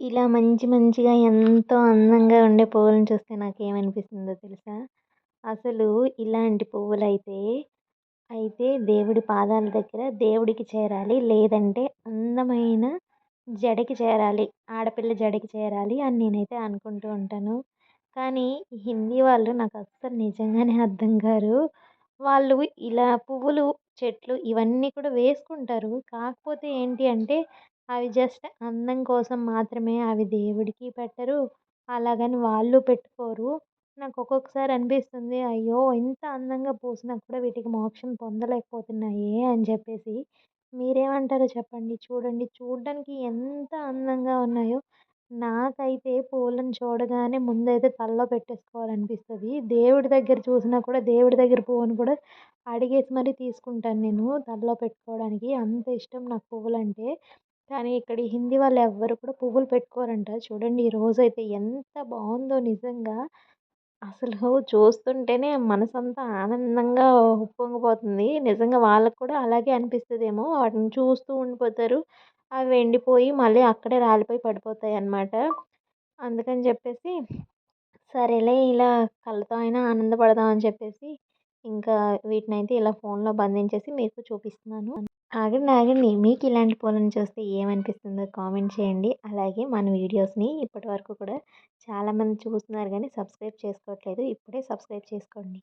ఇలా మంచి మంచిగా ఎంతో అందంగా ఉండే పువ్వులను చూస్తే నాకేమనిపిస్తుందో తెలుసా? అసలు ఇలాంటి పువ్వులైతే అయితే దేవుడి పాదాల దగ్గర దేవుడికి చేరాలి. లేదంటే అందమైన జడకి చేరాలి. ఆడపిల్ల జడకి చేరాలి అని నేనైతే అనుకుంటూ ఉంటాను. కానీ హిందీ వాళ్ళు నాకు అస్సలు నిజంగానే అర్థం కారు. వాళ్ళు ఇలా పువ్వులు చెట్లు ఇవన్నీ కూడా వేసుకుంటారు. కాకపోతే ఏంటి అంటే అవి జస్ట్ అందం కోసం మాత్రమే అవి దేవుడికి పెట్టరు. అలాగని వాళ్ళు పెట్టుకోరు. నాకు ఒక్కొక్కసారి అనిపిస్తుంది అయ్యో ఇంత అందంగా పూసినా కూడా వీటికి మోక్షం పొందలేకపోతున్నాయే అని చెప్పేసి. మీరేమంటారో చెప్పండి చూడండి. చూడడానికి ఎంత అందంగా ఉన్నాయో నాకైతే పూలను చూడగానే ముందైతే తలలో పెట్టేసుకోవాలనిపిస్తుంది. దేవుడి దగ్గర చూసినా కూడా దేవుడి దగ్గర పువ్వును కూడా అడిగేసి మరీ తీసుకుంటాను నేను తలలో పెట్టుకోవడానికి. అంత ఇష్టం నాకు పువ్వులు అంటే కానీ ఇక్కడ హిందీ వాళ్ళు ఎవ్వరు కూడా పువ్వులు పెట్టుకోరంట. చూడండి ఈ రోజు అయితే ఎంత బాగుందో నిజంగా. అసలు చూస్తుంటేనే మనసంతా ఆనందంగా ఉప్పొంగిపోతుంది. నిజంగా వాళ్ళకు కూడా అలాగే అనిపిస్తుందేమో. వాటిని చూస్తూ ఉండిపోతారు. అవి ఎండిపోయి మళ్ళీ అక్కడే రాలిపోయి పడిపోతాయి అన్నమాట. అందుకని చెప్పేసి సరేలే ఇలా కళ్ళతో అయినా ఆనందపడదాం అని చెప్పేసి ఇంకా వీటినైతే ఇలా ఫోన్లో బంధించేసి మీకు చూపిస్తున్నాను. ఆగండి ఆగండి. మీకు ఇలాంటి పూలను చూస్తే ఏమనిపిస్తుందో కామెంట్ చేయండి. అలాగే మన వీడియోస్ని ఇప్పటి వరకు కూడా చాలామంది చూస్తున్నారు కానీ సబ్స్క్రైబ్ చేసుకోవట్లేదు. ఇప్పుడే సబ్స్క్రైబ్ చేసుకోండి.